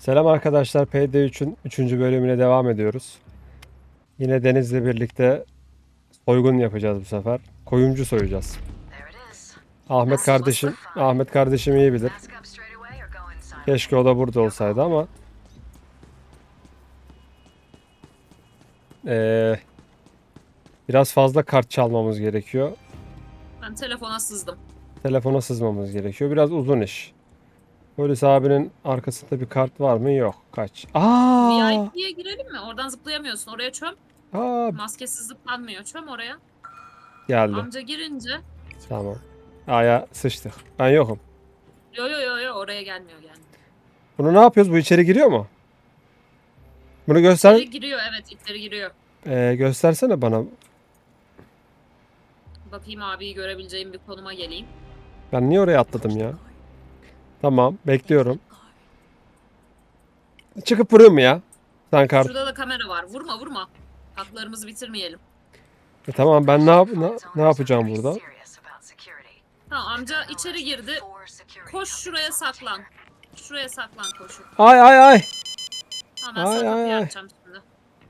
Selam arkadaşlar. PD3'ün 3. bölümüne devam ediyoruz. Yine Deniz'le birlikte soygun yapacağız bu sefer. Koyuncu soyacağız. Ahmet kardeşim, Ahmet kardeşim iyi bilir. Keşke o da burada olsaydı ama Ee, biraz fazla kart çalmamız gerekiyor. Ben telefona sızdım. Telefona sızmamız gerekiyor. Biraz uzun iş. Polis abinin arkasında bir kart var mı? Yok. Kaç? Aa! VIP'ye girelim mi? Oradan zıplayamıyorsun. Oraya çöm. Aa, Maskesiz zıplanmıyor. Çöm oraya. geldi. Amca girince. Tamam. Aya sıçtık. Ben yokum. Yo yo yo yo oraya gelmiyor gelmiyor. Bunu ne yapıyoruz? Bu içeri giriyor mu? Bunu göster İçeri giriyor evet içeri giriyor. Ee, göstersene bana. Bakayım abiyi görebileceğim bir konuma geleyim. Ben niye oraya atladım ya? Tamam, bekliyorum. Çıkıp vuruyor mu ya? Sen kart. Şurada da kamera var. Vurma vurma. Haklarımızı bitirmeyelim. E, tamam ben ne, yap ne, ne yapacağım burada? Tamam amca içeri girdi. Koş şuraya saklan. Şuraya saklan koşu. Ay ay ay. Tamam ben Ay, sana ay, ay. açacağım şimdi.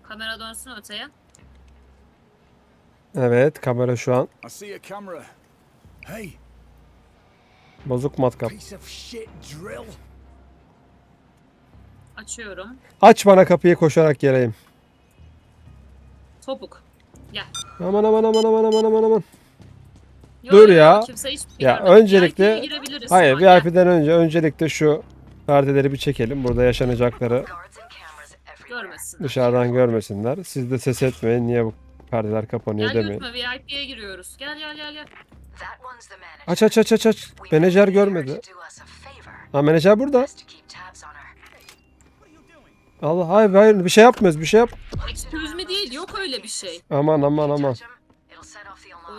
Kamera dönsün öteye. Evet, kamera şu an I see a camera. Hey, bozuk matkap. Açıyorum. Aç bana kapıyı koşarak geleyim. Topuk. Gel. Aman aman aman aman aman aman aman. Dur ya. Kimse şey Ya görmedi. öncelikle-. Hayır, gel. VIP'den önce öncelikle şu perdeleri bir çekelim. Burada yaşanacakları Guards and cameras everywhere. Görmesin. dışarıdan görmesinler. Siz de ses etmeyin. Niye bu perdeler kapanıyor Gel demeyin. yutma VIP'ye giriyoruz. Gel gel gel gel. That one's the manager. Aç aç aç aç aç. We Menajer görmedi. to do us a favor. Ha menajer burada. Just to keep tabs on her. Allah hayır hayır bir şey yapmıyoruz bir şey yap. Excuse me değil yok öyle bir şey. Aman aman aman.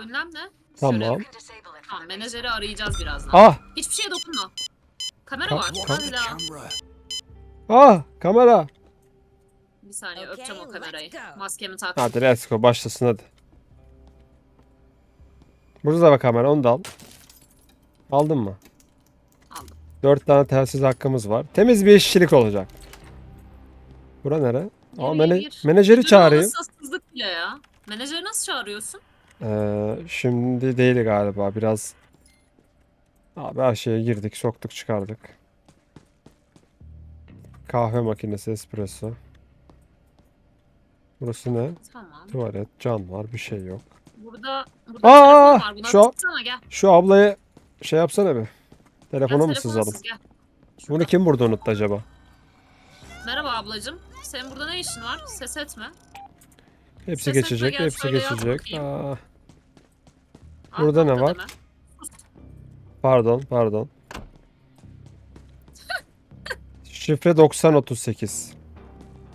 önlem ne? Tamam. Tamam menajeri arayacağız birazdan. Ah Hiçbir şeye dokunma. Kamera Ka- var. ka-. Camera. ah kamera. Bir saniye Okay, öpeceğim o kamerayı. Maskemi tak. Hadi let's go başlasın hadi. Burada da bak kamera onu da al. Aldın mı? Aldım. Dört tane telsiz hakkımız var. Temiz bir işçilik olacak. Bura nere? Aa, mene- menajeri çağırayım. ıssızlık bile ya. Menajeri nasıl çağırıyorsun? Ee, şimdi değil galiba biraz. Abi her şeye girdik, soktuk, çıkardık. Kahve makinesi, espresso. Burası ne? Tamam. Tuvalet, cam var, bir şey yok. Burada, burada Aa, telefon var. Buna şu an- tıksana gel. Şu ablayı şey yapsana bir. Telefona Gel mı telefona sızalım? gel. Bunu kim burada unuttu acaba? Merhaba ablacım. Senin burada ne işin var? Ses etme. Hepsi Ses etme, geçecek, gel hepsi şöyle geçecek. Aa, Burada ne var? deme. pardon, pardon. Şifre 9038.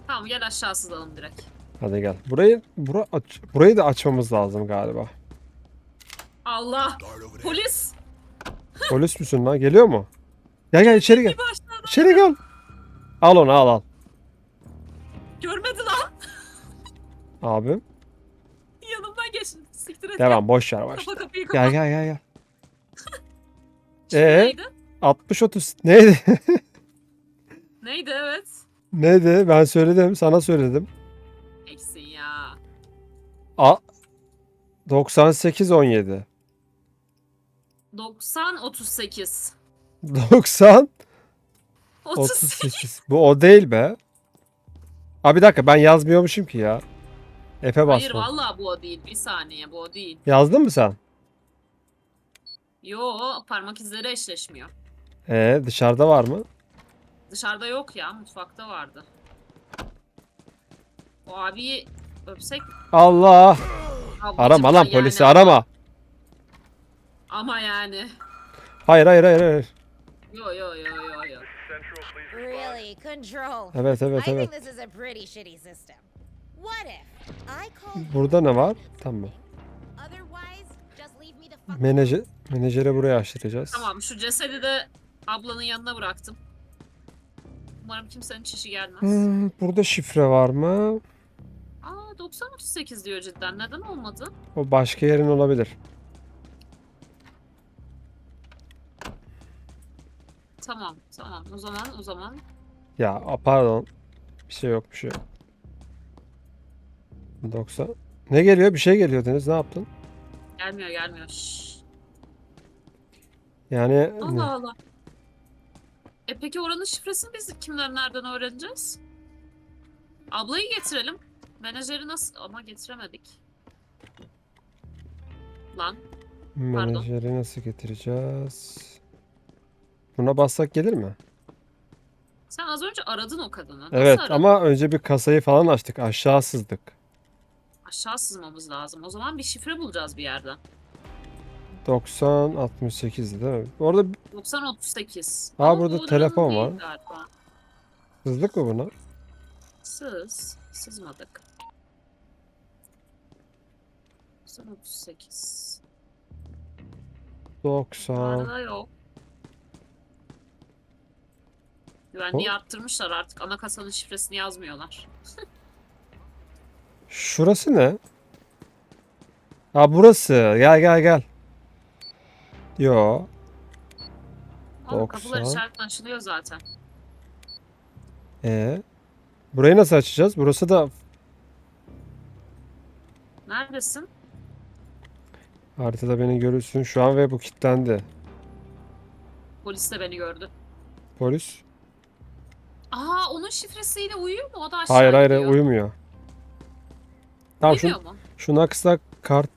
Tamam gel aşağı sızalım direkt. Hadi gel. Burayı bura aç, burayı da açmamız lazım galiba. Allah. Polis. Polis müsün lan? Geliyor mu? Gel gel içeri gel. İçeri gel. Al onu al al. Görmedi lan. Abim. Yanımdan geçin. Siktir et. Devam boş ver boş. Kapa kapıyı kapa. Gel gel gel gel. Şimdi Ee? Neydi? 60 30 neydi? Neydi evet. neydi? Ben söyledim. Sana söyledim. A 98 17. 90 38. 90 38. 38. Bu o değil be. Abi bir dakika ben yazmıyormuşum ki ya. Efe Hayır basma. vallahi bu o değil. Bir saniye bu o değil. Yazdın mı sen? Yo parmak izleri eşleşmiyor. Ee dışarıda var mı? Dışarıda yok ya mutfakta vardı. O abiyi öpsek Allah. ablacım Arama lan yani- polisi arama. Ama yani. Hayır hayır hayır hayır. Yo yo yo yo yo. Really? Control. Evet evet I evet. think this is a pretty shitty system. What if I call Burada ne var? Tamam. Menajer, menajere buraya açtıracağız. Tamam şu cesedi de ablanın yanına bıraktım. Umarım kimsenin çişi gelmez. Hmm, burada şifre var mı? Aa 90 38 diyor cidden. Neden olmadı? O başka yerin olabilir. Tamam tamam o zaman o zaman Ya pardon. Bir şey yok bir şey yok. 90. Ne geliyor? Bir şey geliyor Deniz. Ne yaptın? Gelmiyor gelmiyor. Şşş. Yani Allah Allah. E peki oranın şifresini biz kimler nereden öğreneceğiz? Ablayı getirelim. Menajeri nasıl... Ama getiremedik. Lan. menajeri nasıl getireceğiz? Buna bassak gelir mi? Sen az önce aradın o kadını. Nasıl Evet aradın? ama önce bir kasayı falan açtık. Aşağı sızdık. Aşağı sızmamız lazım. O zaman bir şifre bulacağız bir yerden. 90 68 değil mi? Orada 9038. Aa, Ama burada bu telefon var. galiba. sızdık mı buna? Sız. Sızmadık. 9038. Bu 90. arada yok. Güvenliği arttırmışlar artık. Ana kasanın şifresini yazmıyorlar. Şurası ne? Ha burası. Gel gel gel. Yo. Ama kapılar 90. işaretle açılıyor zaten. E. Burayı nasıl açacağız? Burası da Neredesin? haritada beni görürsün şu an ve bu kilitlendi. Polis de beni gördü. Polis. Aa onun şifresiyle uyuyor mu? O da aşağı Hayır hayır gidiyor. uyumuyor. Tamam şu, Uyumuyor mu? şuna kısa kart.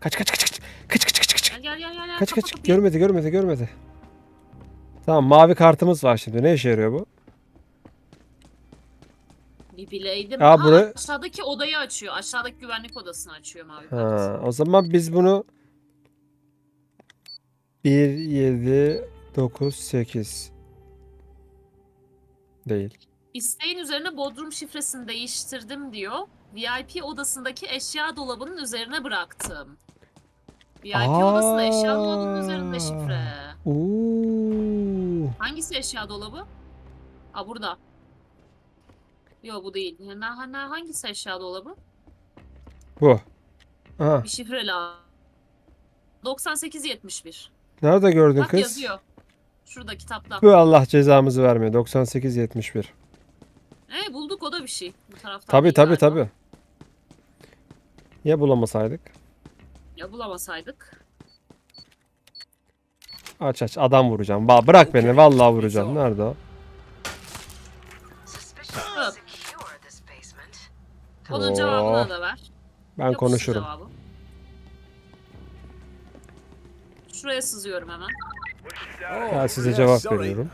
Kaç kaç kaç kaç. Kaç kaç kaç kaç. Gel gel gel gel. gel. Kaç Kapa kaç. kapıyı. Görmedi görmedi görmedi. Tamam mavi kartımız var şimdi. Ne işe yarıyor bu? Bir bileydim. Ha, buraya- aşağıdaki odayı açıyor. Aşağıdaki güvenlik odasını açıyor mavi kart. Ha, o zaman biz bunu 1 7 9 8 değil. İsteğin üzerine bodrum şifresini değiştirdim diyor. VIP odasındaki eşya dolabının üzerine bıraktım. VIP odasında eşya dolabının üzerinde şifre. Oo. Hangisi eşya dolabı? Aa burada. Yo bu değil. Ha, ha, hangisi eşya dolabı? Bu. Aha. Bir şifre lazım. 9871. Nerede gördün Bak kız? yazıyor. Şurada kitapta. Bu Allah cezamızı vermiyor. 98 71. E bulduk o da bir şey. Bu taraftan Tabi değil tabi galiba. tabi. Ya bulamasaydık? Ya bulamasaydık. Aç aç adam vuracağım. Va bırak beni vallahi vuracağım. Nerede o? Onun Oo. cevabını da ver. Ben Yok, konuşurum. cevabı. Şuraya sızıyorum hemen. Ben size cevap veriyorum.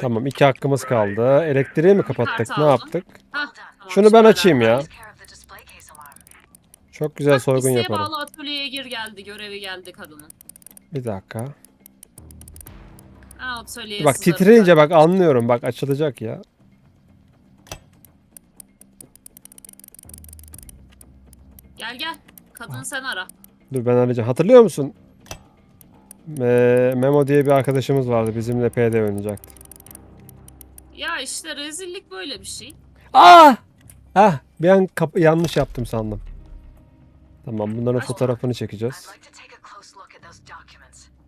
Tamam iki hakkımız kaldı. Elektriği mi kapattık? Ne yaptık? Hah, tamam, Şunu ben açayım ya. Çok güzel soygun isteğe yaparım. bağlı atölyeye gir geldi. Görevi geldi kadının. Bir dakika. Atölyeye Bak titreyince bak anlıyorum. Bak açılacak ya. Gel gel. Kadını sen ara. Dur ben arayacağım. Hatırlıyor musun? Me- Memo diye bir arkadaşımız vardı. Bizimle PD oynayacaktı. Ya işte rezillik böyle bir şey. Aa! Ah! Bir an kap- yanlış yaptım sandım. Tamam bunların fotoğrafını çekeceğiz.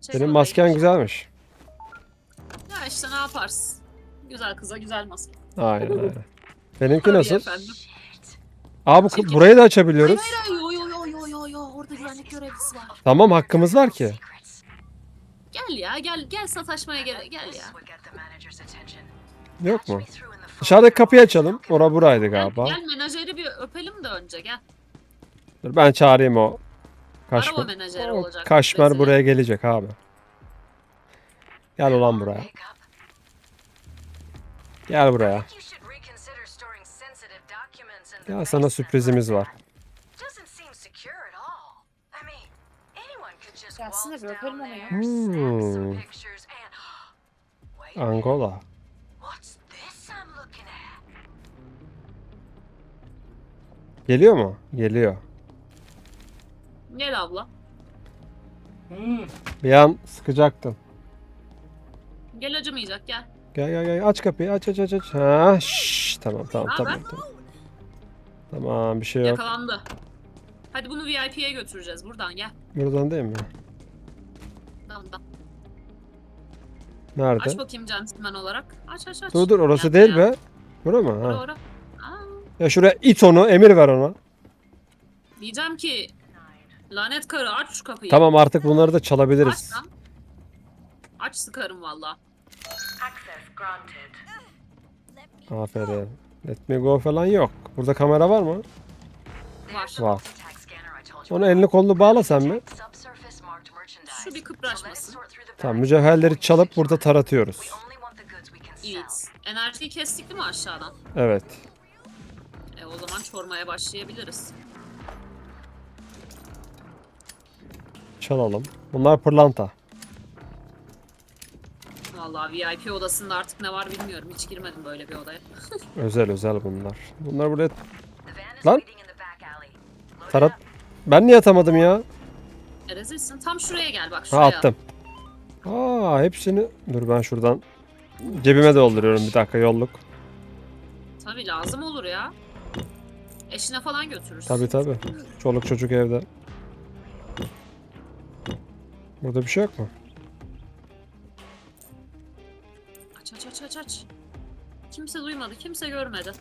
Senin masken güzelmiş. Ya işte ne yaparsın? Güzel kıza güzel maske. Aynen aynen. Benimki Tabii nasıl? efendim. Aa bu Çekil. burayı da açabiliyoruz. Hayır hayır yo yo yo yo yo yo orada güvenlik görevlisi var. Tamam hakkımız var ki. Gel ya gel gel sataşmaya gel gel ya. Yok mu? Dışarıdaki kapıyı açalım. Ora buraydı galiba. gel menajeri bir öpelim de önce gel. Dur ben çağırayım o. Araba Kaşmer. menajeri O olacak. Kaşmer buraya gelecek abi. Gel ulan buraya. Gel buraya. Ya sana sürprizimiz var. Hmm. Angola. What's this I'm looking at? Geliyor mu? Geliyor. Gel abla. Bir an sıkacaktım. Gel acımayacak gel. Gel gel gel aç kapıyı aç aç aç aç. Ha şşş tamam tamam Ha, tamam ben- tamam. Tamam bir şey yok. Yakalandı. Hadi bunu VIP'ye götüreceğiz buradan gel. Buradan değil mi? Buradan. Nerede? Aç bakayım gentleman olarak. Aç aç aç. Dur dur orası Gel değil buraya. be. Bura mı? Ora Ha. ora. Aa, Ya şuraya it onu, emir ver ona. diyeceğim ki lanet karı aç şu kapıyı. Tamam artık bunları da Aç çalabiliriz. lan. Aç sıkarım valla. Access granted. Aferin. Let me go falan yok. Burada kamera var mı? Var. Onu elini kolunu bağla sen mi? Şu bir kıpraşmasın. Tamam mücevherleri çalıp burada taratıyoruz. Evet. Enerjiyi kestik değil mi aşağıdan? Evet. E o zaman çormaya başlayabiliriz. Çalalım. Bunlar pırlanta. Vallahi VIP odasında artık ne var bilmiyorum. Hiç girmedim böyle bir odaya. Özel özel bunlar. Bunlar buraya Lan. tarat... Ben niye atamadım ya? E rezilsin. Tam şuraya gel bak Ha şuraya. attım. Aa hepsini... Dur ben şuradan cebime dolduruyorum bir dakika yolluk. Tabii lazım olur ya. Eşine falan götürürsün. Tabi tabi. Çoluk çocuk evde. Burada bir şey yok mu? Aç aç aç. Kimse duymadı, kimse görmedi.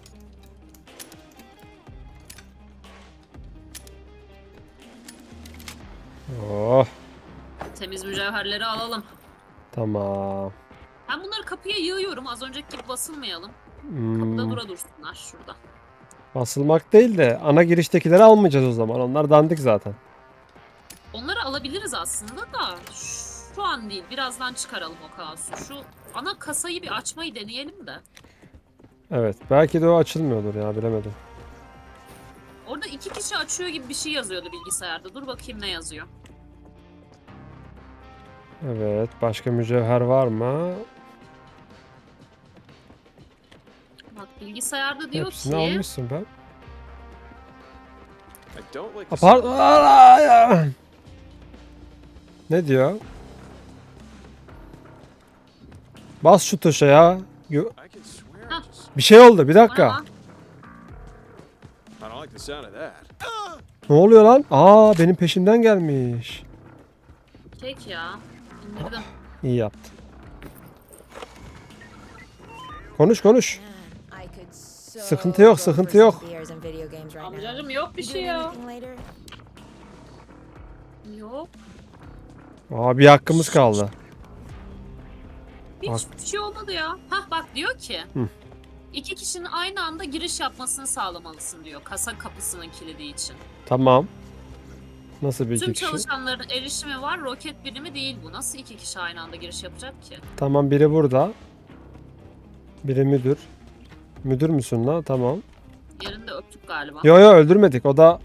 Oh Temiz mücevherleri alalım. tamam. Ben bunları kapıya yığıyorum. Az önceki gibi basılmayalım. Kapıda Hmm, dura dursunlar şurada. basılmak değil de ana giriştekileri almayacağız o zaman. Onlar dandik zaten. Onları alabiliriz aslında da şu an değil. Birazdan çıkaralım o kaosu. Şu ana kasayı bir açmayı deneyelim de. Evet belki de o açılmıyordur ya bilemedim. Orada iki kişi açıyor gibi bir şey yazıyordu bilgisayarda. Dur bakayım ne yazıyor. Evet başka mücevher var mı? Bak bilgisayarda diyor Hepsini ki... almışsın ben. I don't like the ya. Ne diyor? Bas şu tuşa ya. Bir şey oldu bir dakika. Ne oluyor lan? Aa benim peşimden gelmiş. Kek ya. İndirdim. İyi yaptın. Konuş konuş. Sıkıntı yok, sıkıntı yok. Amcacım yok bir şey ya. Yok. Aa bir hakkımız kaldı. Hiç Bak. bir şey olmadı ya. Hah bak diyor ki. Hı. İki kişinin aynı anda giriş yapmasını sağlamalısın diyor. Kasa kapısının kilidi için. Tamam. Nasıl bir Tüm iki kişi? çalışanların erişimi var. Roket birimi değil bu. Nasıl iki kişi aynı anda giriş yapacak ki? Tamam biri burada. Biri müdür. Müdür müsün la? Tamam. Yerinde öptük galiba. Yo yo öldürmedik. O da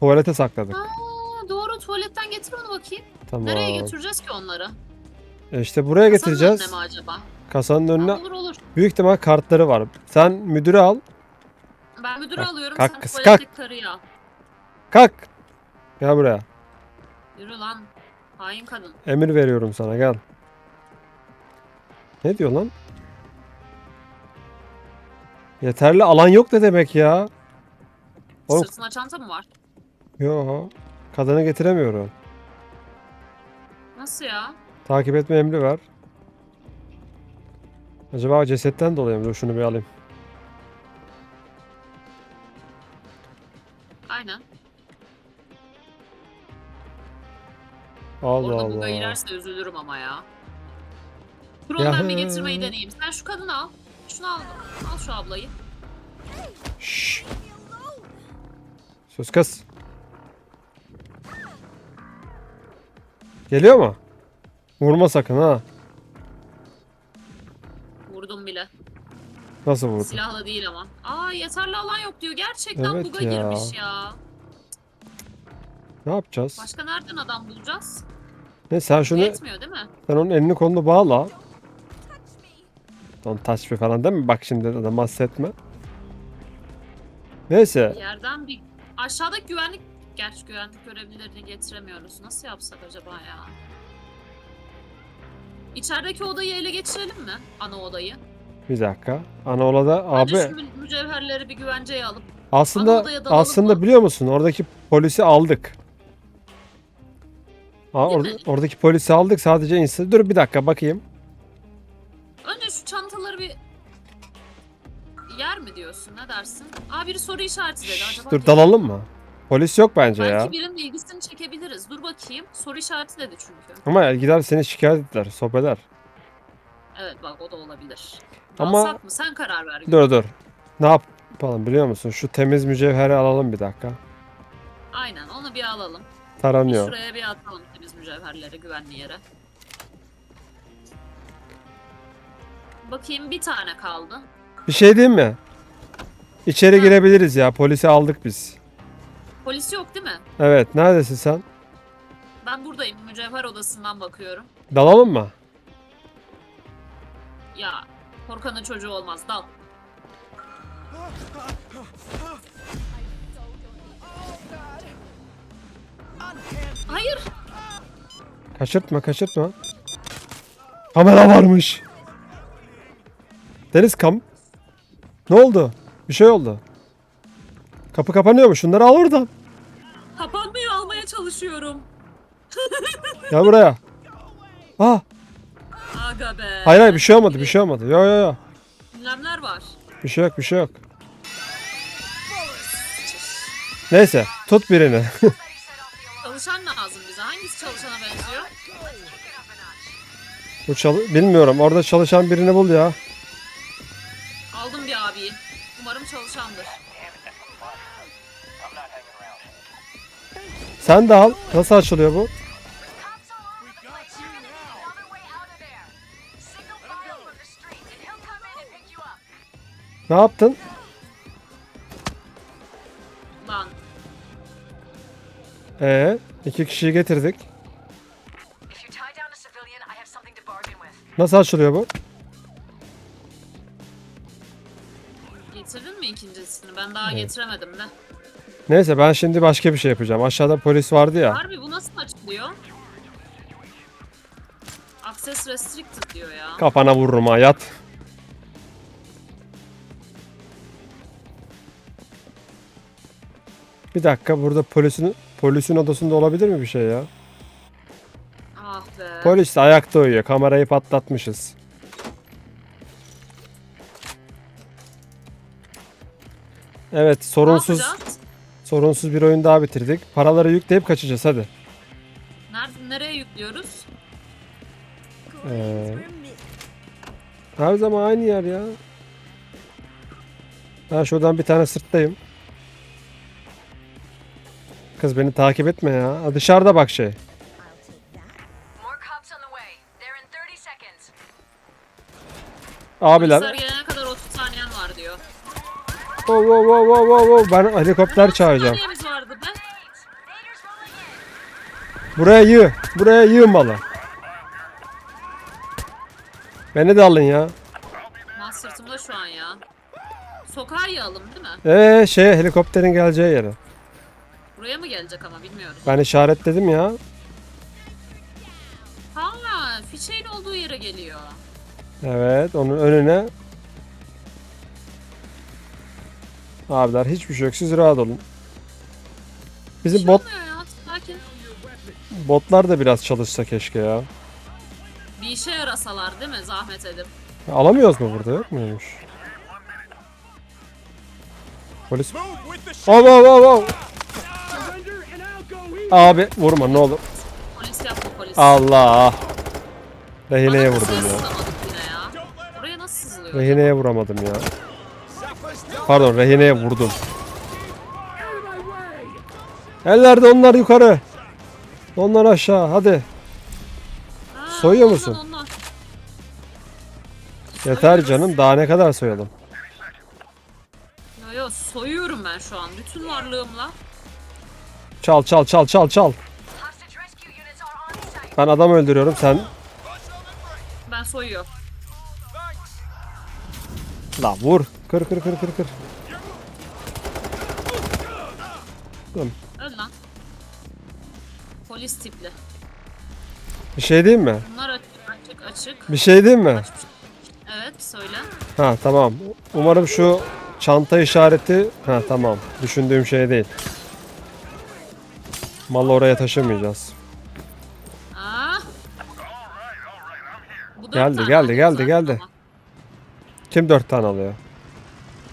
tuvalete sakladık. Aa, doğru tuvaletten getir onu bakayım. Tamam. Nereye götüreceğiz ki onları? E işte buraya Kasanın getireceğiz. önüne mi acaba? Kasanın önüne olur olur. büyük ihtimal kartları var. Sen müdürü al. Ben müdürü Kalk, alıyorum. kalk sen kız, karıyı al. Kalk. Gel buraya. Yürü lan. Hain kadın. Emir veriyorum sana gel. Ne diyor lan? Yeterli alan yok ne demek ya? Oğlum- Sırtına çanta mı var? Yo. Kadını getiremiyorum. Nasıl ya? Takip etme emri ver. Acaba cesetten dolayı mı? Dur şunu bir alayım. Aynen. Allah Orada Allah. girerse üzülürüm ama ya. Ben bir getirmeyi deneyeyim. Sen şu kadını al. Şunu al. Al şu ablayı. Şşş. Sus kız. Geliyor mu? Vurma sakın ha. Vurdum bile. Nasıl vurdun? Silahla değil ama. Aa yeterli alan yok diyor. Gerçekten Evet buga ya. girmiş ya. Ne yapacağız? Başka nereden adam bulacağız? Ne sen şunu Yetmiyor değil mi? sen onun elini kolunu bağla. Don touch me falan değil mi? Bak şimdi adam bahsetme. Neyse. Bir yerden bir... Aşağıdaki güvenlik... Gerçi güvenlik görevlilerini getiremiyoruz. Nasıl yapsak acaba ya? İçerideki odayı ele geçirelim mi? Ana odayı. Bir dakika. Anaola'da Hadi abi şu mü- mücevherleri bir güvenceye alıp. aslında ana dalalım aslında mı? biliyor musun? Oradaki polisi aldık. Aa, Değil or- mi? oradaki polisi aldık sadece insan. Dur bir dakika bakayım. bir yer mi diyorsun? Ne dersin? Aa biri soru işareti dedi. Acaba Dur dalalım mı? Polis yok bence Belki ya. birinin ilgisini çekebiliriz. Dur bakayım. Soru işareti dedi çünkü. Ama gider seni şikayet eder, sohbeder. Evet bak o da olabilir. Ama- Alsak mı? Sen karar ver. Dur dur. Ne yapalım biliyor musun? Şu temiz mücevheri alalım bir dakika. Aynen onu bir alalım. Bir Taranıyor. şuraya bir atalım temiz mücevherleri güvenli yere. Bakayım bir tane kaldı. Bir şey diyeyim mi? İçeri girebiliriz ya. Polisi aldık biz. Polis yok değil mi? Evet. Neredesin sen? Ben buradayım. Mücevher odasından bakıyorum. Dalalım mı? Ya korkanın çocuğu olmaz. Dal. Hayır. Kaçırtma kaçırtma. Kamera varmış. Deniz kam... Ne oldu? Bir şey oldu. Kapı kapanıyor mu? Şunları al oradan. Çalışıyorum. Gel buraya. Ah, Aga be. hayır hayır bir şey olmadı bir şey olmadı. Yo yo yo. Ünlemler var. Bir şey yok bir şey yok. Neyse tut birini. Çalışan lazım bize. Hangisi çalışana benziyor? Bu çalı bilmiyorum orada çalışan birini bul ya. Aldım bir abiyi. Umarım çalışandır. Sen de al. Nasıl açılıyor bu? Ne yaptın? Lan. Ee, iki kişiyi getirdik. Nasıl açılıyor bu? Getirdin mi ikincisini? Ben daha getiremedim de. Neyse ben şimdi başka bir şey yapacağım. Aşağıda polis vardı ya. Harbi bu nasıl açılıyor? Access restricted diyor ya. Kafana vururum ha yat. Bir dakika burada polisin polisin odasında olabilir mi bir şey ya? Ah be. Polis de ayakta uyuyor. Kamerayı patlatmışız. Evet sorunsuz? Sorunsuz bir oyun daha bitirdik. Paraları yükleyip kaçacağız hadi. Nerede, nereye yüklüyoruz? Ee, her zaman aynı yer ya. Ben şuradan bir tane sırttayım. Kız beni takip etme ya. Dışarıda bak şey. I'll take that. More Wow, wow, wow, wow, wow, wow. Ben helikopter çağıracağım. saniyemiz vardı be. Buraya yığ. Buraya yığmalı. Beni de alın ya. Mas sırtımda şu an ya. Sokağa yığalım değil mi? Ee şey helikopterin geleceği yere. Buraya mı gelecek ama bilmiyorum. Ben işaretledim ya. Ha, fişeğin olduğu yere geliyor. Evet onun önüne. Abiler hiçbir şey yok. Siz rahat olun. Bizim şey bot olmuyor ya. Sakin. botlar da biraz çalışsa keşke ya. Bir işe yarasalar değil mi? Zahmet edip. Ya Alamıyoruz mu burada yok muymuş? Polis. And I'll go easy. Abi vurma ne olur. Polis yapma polis. Allah. Rehineye Bana vurdum ya. sızamadık yine ya? Buraya nasıl sızılıyor? Rehineye vuramadım ya. Pardon rehineye vurdum. Ellerde onlar yukarı. Onlar aşağı hadi. Ha, Soyuyor musun? Yeter Soyuyoruz. canım daha ne kadar soyalım. Yo yo soyuyorum ben şu an. Bütün varlığımla. Çal çal çal çal çal. Ben adam öldürüyorum sen. Ben soyuyor. La vur. Kır kır kır kır kır. Öl lan. Polis tipli. Bir şey diyeyim mi? Bunlar açık açık açık. Bir şey diyeyim mi? Evet söyle. Ha tamam. Umarım şu çanta işareti ha tamam. Düşündüğüm şey değil. Malı oraya taşımayacağız. Aa. Bu dört Geldi, tane geldi, var geldi, zaten geldi. ama. Kim dört tane alıyor?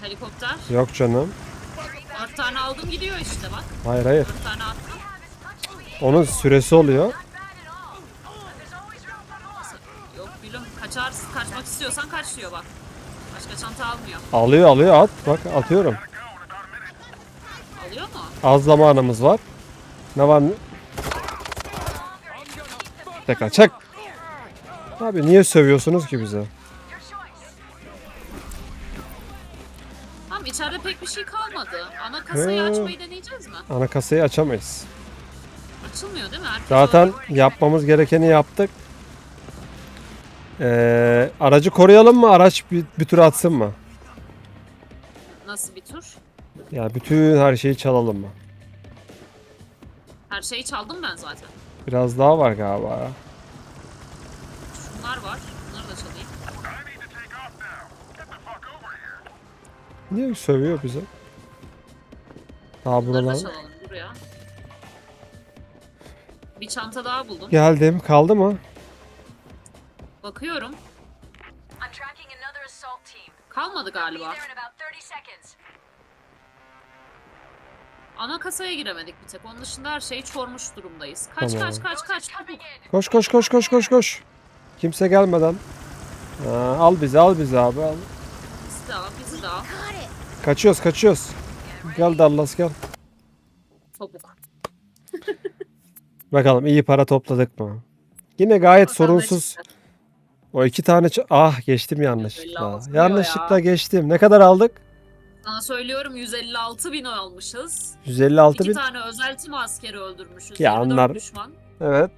Helikopter. Yok canım. Dört tane aldım gidiyor işte bak. Hayır hayır. Dört tane attım. Onun süresi oluyor. Yok gülüm kaçar, kaçmak istiyorsan kaç diyor bak. Başka çanta almıyor. Alıyor alıyor at. Bak atıyorum. Alıyor mu? Az zamanımız var. Ne var? Tekrar çek. Abi niye sövüyorsunuz ki bize? İçeride pek bir şey kalmadı. Ana kasayı He. açmayı deneyeceğiz mi? Ana kasayı açamayız. Açılmıyor değil mi? Herkes Zaten orada. yapmamız gerekeni yaptık. Ee, aracı koruyalım mı? Araç bir, bir tur atsın mı? Nasıl bir tur? Ya bütün her şeyi çalalım mı? Her şeyi çaldım ben zaten. Biraz daha var galiba. Şunlar var. Bunları da çalayım. Niye sövüyor bize? Daha Bunları buralar. da çalalım buraya. Bir çanta daha buldum. Geldim. Kaldı mı? Bakıyorum. I'm tracking another assault team. Kalmadı Be galiba. there in about 30 seconds. Ana kasaya giremedik bir tek. Onun dışında her şeyi çormuş durumdayız. Kaç Tamam. kaç kaç kaç. Coming in. Koş koş koş koş koş koş. Kimse gelmeden. Ha, al bizi al bizi abi al. Bizi de al, bizi de al. Got it. Kaçıyoruz kaçıyoruz. Gel Dallas gel. Topuk. Bakalım iyi para topladık mı? Yine gayet Bakalım sorunsuz. O iki tane ah geçtim yanlışlıkla. 156 diyor Yanlışlıkla ya. geçtim. Ne kadar aldık? Sana söylüyorum 156 bin almışız. 156 İki bin. tane özel tim askeri öldürmüşüz. Ya 24 onlar- düşman. Evet.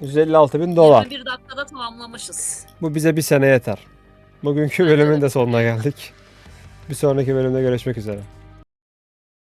156 bin dolar. 21 dakikada tamamlamışız. Bu bize bir sene yeter. Bugünkü bölümün de sonuna geldik. Bir sonraki bölümde görüşmek üzere.